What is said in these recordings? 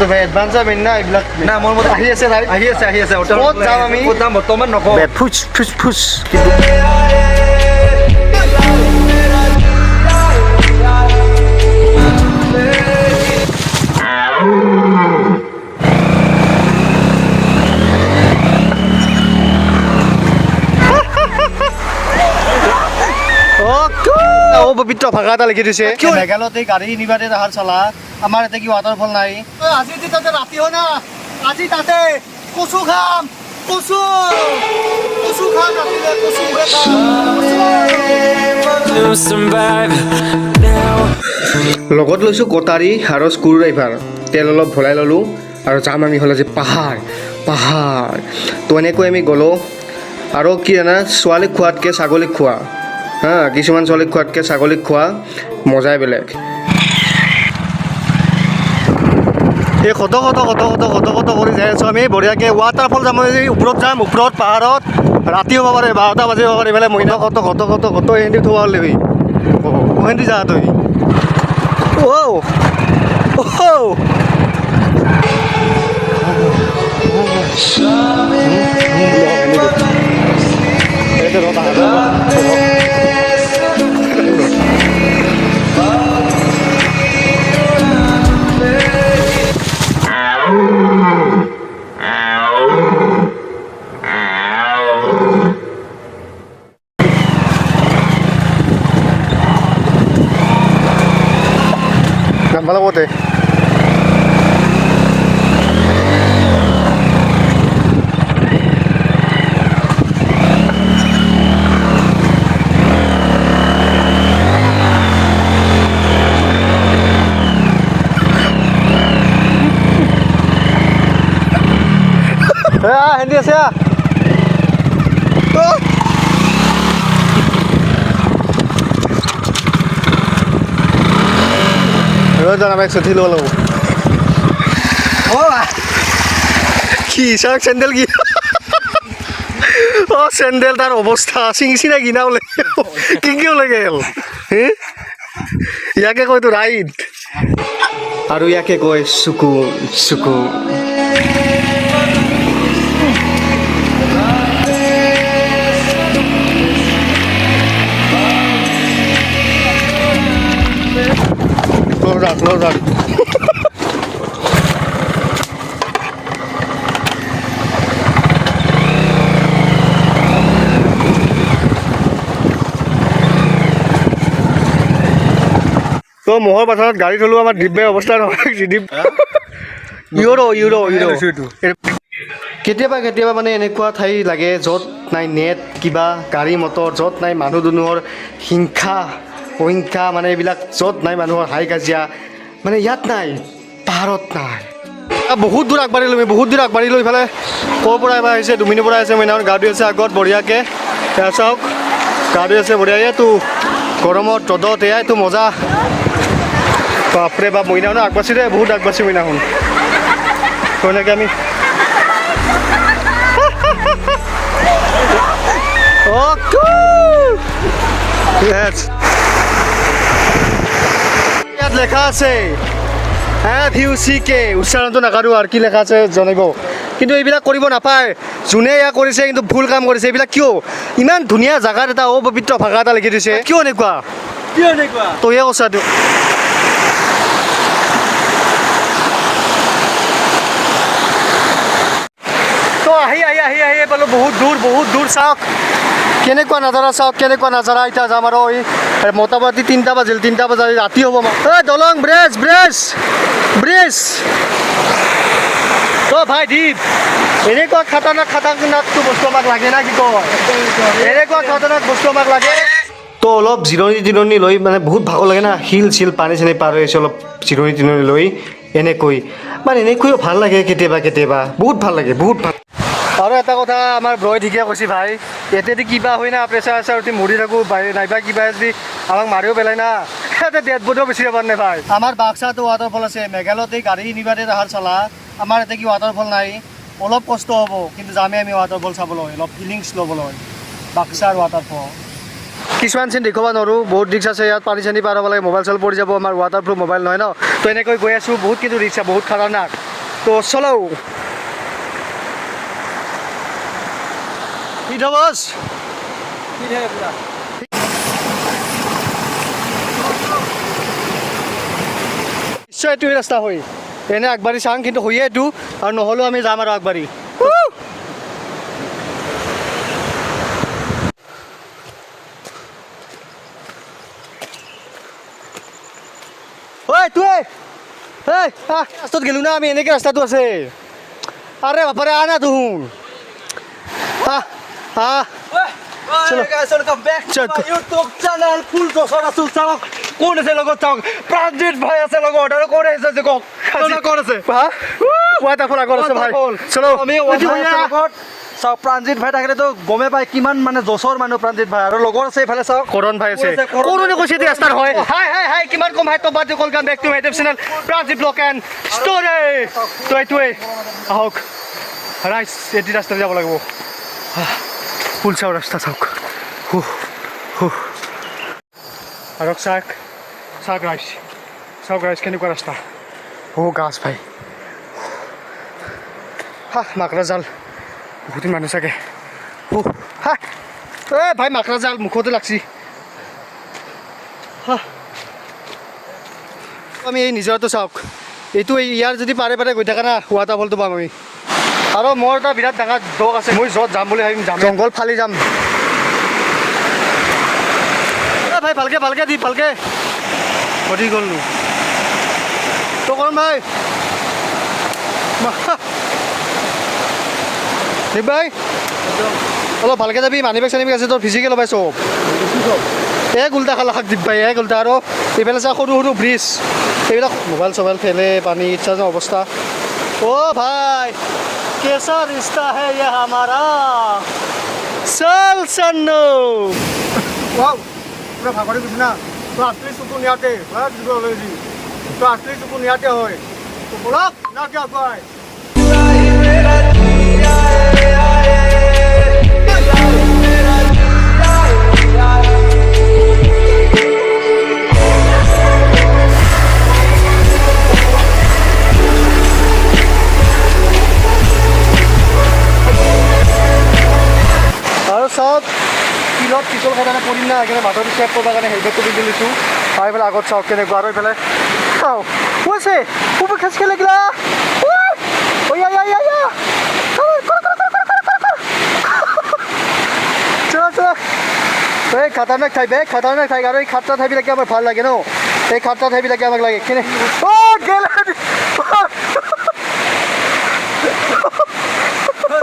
তো ভাই এডভান্স যাম না এইবিলাক না মোৰ মতে আহি আছে ৰাইড আহি আছে আহি আছে ক'ত যাম আমি? ক'ত যাম বৰ্তমান নকওঁ। ফুচ ফুচ ফুচ। ও পবিত্ৰ ভাষা এটা লিখি দিছে? মেঘালয়ত গাড়ী নিবাদে তাহাৰ চলা। আমাৰ ইয়াতে কি ৱাটাৰফল নাই? আজি যে তাতে ৰাতি হয় না। আজি তাতে কচু খাম কচু। কচু খাম ৰাতিলে কচু. লগত লৈছোঁ কটাৰী আৰু স্ক্ৰু ড্ৰাইভাৰ তেল অলপ ভৰাই ল'লোঁ আৰু যাম আমি হ'লে যে পাহাৰ পাহাৰ। তো এনেকৈ আমি গ'লোঁ। আৰু কি জানা ছোৱালীক খোৱাতকৈ ছাগলীক খোৱা। হা কিছুমান ছোৱালীক খোৱাতকৈ ছাগলীক খোৱা মজাই বেলেগ। এই কত কত কত কত কত কত কৰি যাই আছোঁ আমি। বঢ়িয়াকৈ ৱাটাৰফল যাম ওপৰত যাম, ওপৰত, পাহাৰত। ৰাতি হ'ব পাৰে, বাৰটা বাজিব পাৰে এইফালে মই কত কত কত কত এহেঁতি থোৱা হ'লেবি ওহেঁতি যা তই। Whoa! takot eh Ah, hindi siya. Cho làm একশো থিলো লব কি শাক স্যান্ডেল কি অ চেন্ডেল তাৰ অৱস্থা চিঙিছি না কিনা ওলে কিংকি ওলাই গেল ইয়াকে কয় তো ৰাইড আৰু ইয়াকে কয় চুকুন চুকুন Out, close তো মহৰ পাছত গাড়ী থলো আমাৰ দিব্যৰ অৱস্থা নহয় দিব্য। ইউৰ' ইউৰ' ইউৰ' কেতিয়াবা কেতিয়াবা মানে এনেকুৱা ঠাই লাগে য'ত নাই নেট কিবা গাড়ী মটৰ য'ত নাই মানুহ দুনুহৰ হিংসা। অহিংসা মানে এইবিলাক য'ত নাই মানুহৰ হাই কাজিয়া মানে ইয়াত নাই পাহাৰত নাই। বহুত দূৰ আগবাঢ়িলোঁ আমি বহুত দূৰ আগবাঢ়িলোঁ ইফালে। ক'ৰ পৰা এবাৰ আহিছে দুমিনিৰ পৰা আহিছে মইনাহঁত গা ধুই আছে আগত বঢ়িয়াকৈ। চাওক গা ধুই আছে বঢ়িয়াকৈ তো গৰমত ৰ'দত এয়াইতো মজা। বাপৰে বাপ মইনাখন আগবাঢ়ি দে বহুত আগবাঢ়ি মইনাখন। তো এনেকৈ আমি Oh, cool! ইয়াত লেখা আছে। এফ ইউ চি কে উচ্চাৰণটো নাকাৰোঁ আৰু কি লেখা আছে জনাব। কিন্তু এইবিলাক কৰিব নাপায়। যোনে এয়া কৰিছে কিন্তু ভুল কাম কৰিছে এইবিলাক কিয়? ইমান ধুনীয়া জেগাত এটা অপবিত্ৰ ভাষা এটা লিখি দিছে। কিয় এনেকুৱা? কিয় এনেকুৱা? তইহে কৈছা তো। আহি আহি আহি আহি পালোঁ বহুত দূৰ বহুত দূৰ চাওক। কেনেকুৱা নাজাৰা চাওক, কেনেকুৱা নাজাৰা এতিয়া যাম আৰু এই মোটামুটি তিনিটা বাজিল, তিনিটা বজাত ৰাতি হ'ব মোক এই দলং ব্ৰেজ ব্ৰেজ ব্ৰেজ অ' ভাই, দীপ, এনেকুৱা খাতাৰনাক খাতাৰনাকটো বস্তু আমাক লাগে না কি কয় এনেকুৱা খাতাৰনাক বস্তু আমাক লাগে। তো অলপ জিৰণি তিৰণি লৈ মানে বহুত ভাগৰ লাগে না, শিল চিল পানী চানী পাৰ হৈ আছে অলপ জিৰণি তিৰণি লৈ, এনেকৈ। মানে এনেকৈও ভালো লাগে কেতিয়াবা কেতিয়াবা। বহুত ভালো লাগে, বহুত ভালো আৰু এটা কথা আমাৰ ব্ৰই ঠিকে কৈছে ভাই ইয়াতে কিবা হয় না প্ৰেছাৰ চেছাৰ উঠি মৰি থাকোঁ নাইবা কিবা যদি আমাক মাৰিও পেলাই না ইয়াতে ডেড বডিও বেছি পাৰ নাই ভাই? আমাৰ বাক্সাতো ৱাটাৰফল আছে মেঘালয়ত গাড়ী নিবাদে তাহাৰ চলা আমাৰ ইয়াতে কি ৱাটাৰফল নাই অলপ কষ্ট হ'ব কিন্তু যামেই আমি ৱাটাৰফল চাবলৈ অলপ ফিলিংছ ল'বলৈ বাক্সাৰ ৱাটাৰফল কিছুমান চিন দেখুৱাব নোৱাৰোঁ বহুত ৰিক্স আছে ইয়াত পানী চানী পাৰ হ'ব লাগে মোবাইল চল পৰি যাব আমাৰ ৱাটাৰপ্ৰুফ মোবাইল নহয় ন তো এনেকৈ গৈ আছোঁ বহুত কিন্তু ৰিক্স বহুত খাতাৰনাক। তো চলো ইধা বস নিশ্চয় এইটোৱে ৰাস্তা হয় এনে আগবাঢ়ি চাওঁ, কিন্তু হয়ে এইটো। আৰু নহ'লেও আমি যাম আৰু আগবাঢ়ি। ৰাস্তাত গেলো না আমি, এনেকে ৰাস্তাটো আছে। আৰে বাপাৰে আহ না তুহুন আহ আহ চলো। Guys welcome back to my YouTube channel ফুল দছৰ আছো চাওক কোন আছে লগত চাওক প্ৰাণজিৎ ভাই আছে লগত আৰু কোন আছে যে কওক কোন আছে? হা ৱাটাৰফল আগত আছে ভাই। চলো। আমি লগত চাওক প্ৰাণজিৎ ভাই থাকিলেতো গমে পায় কিমান মানে জছৰ মানুহ প্ৰাণজিৎ ভাই। আৰু লগৰ আছে এইফালে চাওক কৰণ ভাই আছে? কৰণ কৈছে এতিয়া ৰাস্তাৰ হয়। হাই হাই হাই কিমান কম হাই টপ বাদ welcome back to my channel প্ৰাজীৱ vlog and story তো এইটোৱে আহক। ৰাইজ এটি ৰাস্তাত যাব লাগিব। ফুল চাওক ৰাস্তা চাওক হুহ, হুহ। আৰু চাওক চাওক ৰাইজ চাওক ৰাইজ কেনেকুৱা ৰাস্তা অ' গাছ ভাই। হা মাকৰা জাল। বহুত মানুহ চাগে হুহ, হা। এ ভাই মাকৰা জাল মুখতে লাগছি। হা। আমি এই নিজৰটো চাওক। এইটো এই- ইয়াৰ যদি পাৰে পাৰে গৈ থাকা না ৱাটাৰফলটো পাম আমি। আৰু মোৰ এটা বিৰাট ডাঙৰ দগ আছে মই য'ত যাম বুলি ভাবিম যাম জংঘল ফালি যাম। এ ভাই ভালকে ভালকে দি ভালকে। সধি গ'ল তো কৰণ ভাই। দেৱ ভাই। অলপ ভালকে যাবি মানি বেগ চানি বেগ আছে তোৰ ফিজিকেল ল'বাই চব। এক উল্টা খালা শাক দিব্বাই এক উল্টা আৰু এইফালে চা সৰু সৰু ব্ৰিজ এইবিলাক মোবাইল চোবাইল ফেলে পানী ইচ্ছা অৱস্থা। অ' ভাই। कैसा रिश्ता है यह हमारा? साल सन्नो। वाह, पूरा फाफड़े कुछ ना तो असली सुकून याते बस तो असली सुकून याते होए। तो बोला ना क्या पाए খাই কাৰণে পৰিম না সেইকাৰণে চেক কৰিবৰ কাৰণে হেলমেটটো পিন্ধি লৈছোঁ আৰু এইফালে আগত চাওক কেনেকুৱা আৰু এইফালে চাওক কৈছে খুব খেচ খেলে গিলা চল চল। এই খাতাৰনাক ঠাই বে খাতাৰনাক ঠাই আৰু এই খাট্টা ঠাইবিলাকে আমাৰ ভালো লাগে ন? এই খাট্টা ঠাইবিলাকে আমাক লাগে কেনে। অ' গেল।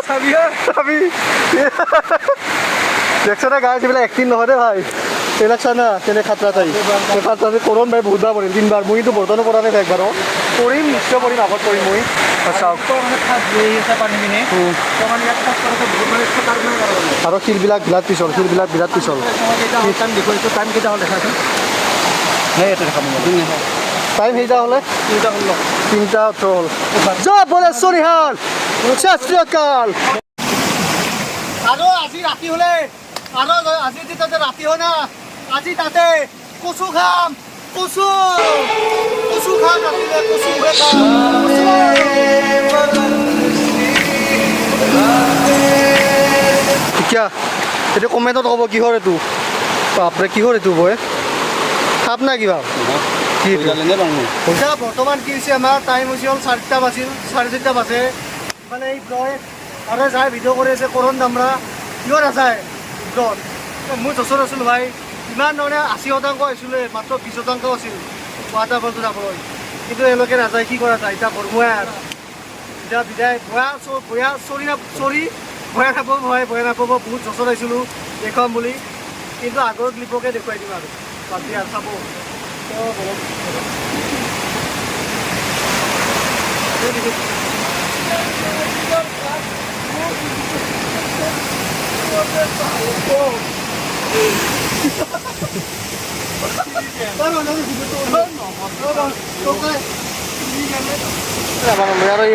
চাবি আমি দেখছ না গাছ এইবিলাক একদিন নহয় দেই ভাই। এইবিলাক চা না কেনে খাতৰা তাই। এই খাতৰা তাই কৰণ ভাই বহুতবাৰ পৰিম তিনবাৰ। মই কিন্তু বৰ্তমানো পৰা নাই একবাৰো। কৰিম নিশ্চয় কৰিম আগত কৰিম মই। চাওক কৰিব লাগে আৰু শিলবিলাক বিৰাট পিছল শিলবিলাক বিৰাট পিছল। হ'ল টাইম হ'ল সেইটা হ'লে? তিনিটা হ'ল। তিনিটা ওঠৰ হ'ল। জয় বলে চৰিহাল শাস্ত্ৰীয়কাল আৰু আজি ৰাতি হ'লে আৰু আজি যদি তাতে ৰাতি হয় না আজি তাতে কচু খাম কচু কচু খাম ৰাতিলে কচু কিয়া এইটো কমেণ্টত ক'ব কিহৰ এইটো? বাপৰে কিহৰ এইটো বয়? খাপ না কিবা? এতিয়া বৰ্তমান কি হৈছে আমাৰ টাইম হৈছে হ'ল চাৰিটা বাজিল চাৰে চাৰিটা বাজে। মানে এই ব্ৰয় আৰু যাই ভিডিঅ' কৰি আছে কৰণ দামৰা কিয় নাযায়? ভিতৰত মই যচৰ আছিলোঁ ভাই। ইমান ধৰণে আশী শতাংশ আহিছিলে মাত্ৰ বিছ শতাংশ আছিল ৱাটাৰফলটো যাবলৈ কিন্তু এওঁলোকে নাযায়, কি কৰা যায়? এতিয়া কৰ্মই আৰু। এতিয়া বিদায়। ভয়া ভয়া চৰি চৰি। ভয়া নাপাব হয় ভয়া নাপাব বহুত যচৰ আহিছিলোঁ দেখুৱাম বুলি। কিন্তু আগৰ ক্লিপকে দেখুৱাই দিম আৰু। বাকী আৰু চাব। তো বলক।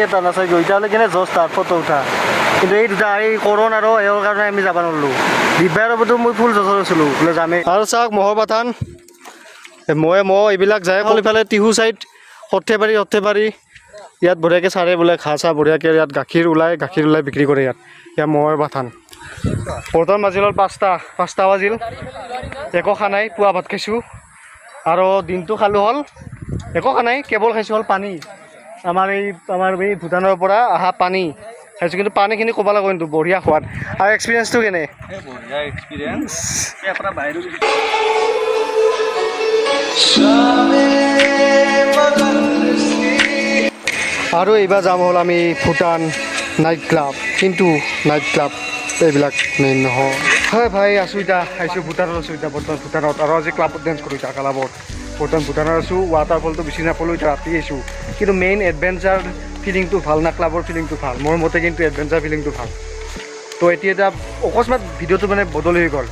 এটা নাচাই গৈ এতিয়ালৈ কেনে জছ তাৰ ফটো উঠা কিন্তু এই দুটা এই কৰণ আৰু এওঁৰ কাৰণে আমি যাব নোৱাৰিলোঁ দিব্যাৰ ওপৰতো মই ফুল জচৰ আছিলোঁ বোলে যামেই আৰু চাওক মহৰ পাঠান মই মহ এইবিলাক যায় অকল ইফালে টিহু চাইড সৰ্থেবাৰী সৰ্থেবাৰী। ইয়াত বঢ়িয়াকৈ চাৰে বোলে ঘাঁহ চাহ বঢ়িয়াকৈ ইয়াত গাখীৰ ওলাই গাখীৰ ওলাই বিক্ৰী কৰে ইয়াত। ইয়াত মহৰ বাথান বৰ্তমান বাজিল হ'ল পাঁচটা পাঁচটা বাজিল। একো খা নাই পুৱা ভাত খাইছোঁ। আৰু দিনটো খালোঁ হ'ল একো খা নাই কেৱল খাইছোঁ হ'ল পানী। আমাৰ এই আমাৰ এই ভূটানৰ পৰা অহা পানী। খাইছোঁ কিন্তু পানীখিনি ক'ব লাগিব কিন্তু বঢ়িয়া সোৱাদ। আৰু এক্সপিৰিয়েঞ্চটো কেনে? আৰু এইবাৰ যাম হ'ল আমি ভূটান নাইট ক্লাব কিন্তু নাইট ক্লাব এইবিলাক মেইন নহয়। হয় ভাই, আছোঁ এতিয়া, আহিছোঁ ভূটানত আছোঁ এতিয়া, বৰ্তমান ভূটানত। আৰু আজি ক্লাবত ডেন্স কৰোঁ এতিয়া ক্লাবত বৰ্তমান ভূটানত আছোঁ ৱাটাৰফলটো বেছি নাপালোঁ, এতিয়া ৰাতি আহিছোঁ। কিন্তু মেইন এডভেঞ্চাৰ ফিলিংটো ভালো না ক্লাবৰ ফিলিংটো ভালো? মোৰ মতে কিন্তু এডভেঞ্চাৰ ফিলিংটো ভালো। তো এতিয়া এতিয়া অকস্মাত ভিডিঅ'টো মানে বদলি হৈ গ'ল।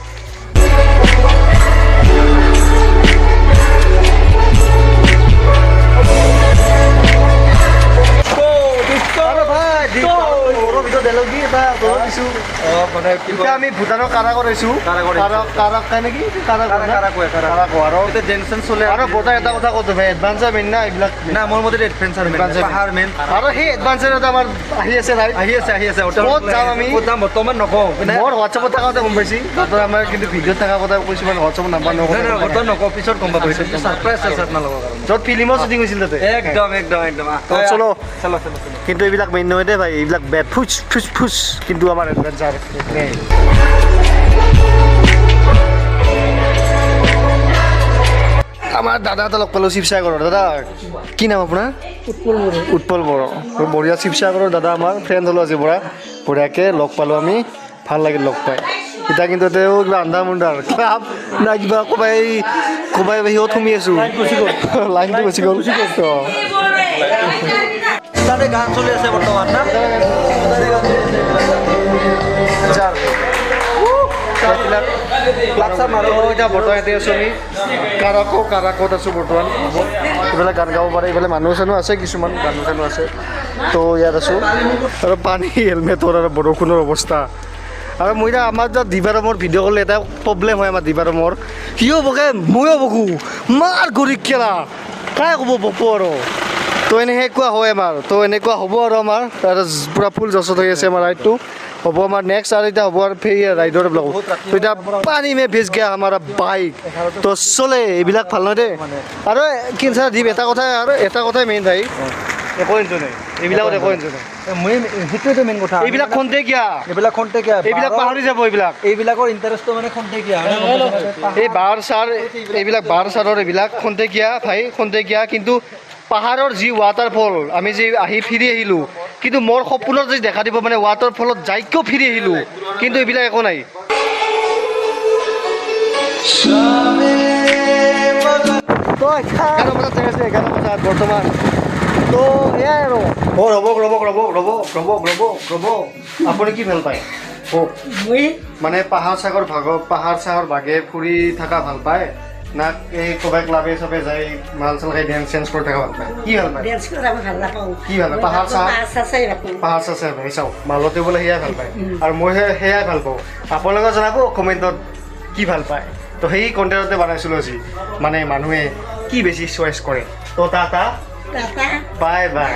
এতিয়া আমি ভূটানৰ কাৰাকত আহিছোঁ। কাৰাক। কাৰাকো আৰু এতিয়া জেনচন চলে। আৰু বৰ্তমান এটা কথা কৈছোঁ ভাই এডভান্সাৰ মেইন না এইবিলাক? না মোৰ মতে এডভেঞ্চাৰ মেইন পাহাৰ মেইন আৰু সেই এডভান্সাৰ এটা আমাৰ আহি আছে নাই আহি আছে আহি আছে। ক'ত যাম আমি? ক'ত যাম বৰ্তমান নকওঁ। মানে মোৰ হোৱাটছএপত থকা কথা গম পাইছি। তাতো আমাৰ কিন্তু ভিডিঅ'ত থকা কথা কৈছোঁ মানে হোৱাটছএপত নাম্বাৰ নকওঁ। বৰ্তমান নকওঁ পিছত গম পাব। ছাৰপ্ৰাইজ আছে আপোনালোকৰ য'ত ফিল্মৰ শ্বুটিং হৈছিল তাতে। একদম একদম একদম। চলো। চলো চলো চলো। কিন্তু এইবিলাক মেইন নহয় দেই ভাই এইবিলাক বেড ফুচ ফুচ ফুচ। কিন্তু আমাৰ এডভেঞ্চাৰ আমাৰ দাদা এটা লগ পালোঁ শিৱসাগৰৰ। দাদা কি নাম আপোনাৰ? উৎপল বড়ো। উৎপল বড়ো। বঢ়িয়া শিৱসাগৰৰ দাদা আমাৰ ফ্ৰেণ্ড হ'লোঁ আজিৰ পৰা। বঢ়িয়াকৈ লগ পালোঁ আমি। ভালো লাগিল লগ পাই। এতিয়া কিন্তু তেওঁ কিবা আন্ধাৰ মুন্ধাৰ ক্লাব না কিবা ক'বাই ক'বাই সিহঁত সোমি আছোঁ। লাইনটো গুচি গ'ল। অঁ গান চলি আছে বৰ্তমান না আমি কাৰাকো কাৰাকত আছোঁ বৰ্তমান। এইফালে গান গাব পাৰে এইফালে মানুহ চানুহ আছে কিছুমান মানুহ চানুহ আছে। তো ইয়াত আছোঁ। আৰু পানী হেলমেটৰ আৰু বৰষুণৰ অৱস্থা। আৰু মই এতিয়া আমাৰ এতিয়া দিবাৰমৰ ভিডিঅ' কৰিলে এটা প্ৰব্লেম হয় আমাৰ দিবাৰমৰ সিও বকে ময়ো বকো। মাৰ গৰি খেলা কাই ক'ব বকো আৰু? তো এনেকৈ কোৱা হয় আমাৰ। তো এনেকুৱা হ'ব আৰু আমাৰ। পূৰা ফুল জচত হৈ আছে আমাৰ ৰাইডটো হ'ব আমাৰ নেক্সট আৰু এতিয়া হ'ব আৰু ফেৰি ৰাইডৰ ব্লগ তো এতিয়া পানী মে ভেজ গয়া আমাৰ বাইক তো চলে এইবিলাক ভালো নহয় দেই আৰু কিনচা দিম এটা কথাই আৰু এটা কথাই মেইন ভাই। একো নাই। এইবিলাকত একো নাই। মই সেইটোৱেতো মেইন কথা। এইবিলাক খন্তেকীয়া। এইবিলাক খন্তেকীয়া। এইবিলাক পাহৰি যাব এইবিলাক। এইবিলাকৰ ইণ্টাৰেষ্টটো মানে খন্তেকীয়া এই বাৰ চাৰ এইবিলাক বাৰ চাৰৰ এইবিলাক খন্তেকীয়া ভাই খন্তেকীয়া। কিন্তু পাহাৰৰ যি ৱাটাৰফল আমি যি আহি ফিৰি আহিলোঁ কিন্তু মোৰ সপোনত যদি দেখা দিব মানে ৱাটাৰফলত যাইকেও ফিৰি আহিলোঁ কিন্তু এইবিলাক একো নাই। এঘাৰ বজাত আছে এঘাৰ বজাত বৰ্তমান। তো এয়াই আৰু। অ' ৰ'বক ৰ'বক ৰ'বক ৰ'বক ৰ'বক ৰ'বক ৰ'বক আপুনি কি ভালো পায়? মানে পাহাৰ চাগৰ ভাগ পাহাৰ চাহাৰ ভাগে ফুৰি থকা ভালো পায়? না এই ক'ৰবাত ক্লাবে চাবে যাই মাল চাল খাই ডেন্স চেঞ্চ কৰি থকা ভালো পায় কি ভালো পায়? ডেন্স কৰা মই ভালো নাপাওঁ কি ভালো পায়? পাহাৰ চাহাৰ? পাহাৰ চাহাৰ চাই ভাই চাওক মালতে বোলে সেয়াই ভালো পায়। আৰু মই সেয়াই ভালো পাওঁ। আপোনালোকে জনাব কমেণ্টত কি ভালো পায়। তো সেই কণ্টেণ্টতে বনাইছিলোঁ আজি। মানে মানুহে কি বেছি চইচ কৰে। তো টাটা। বাই। বাই।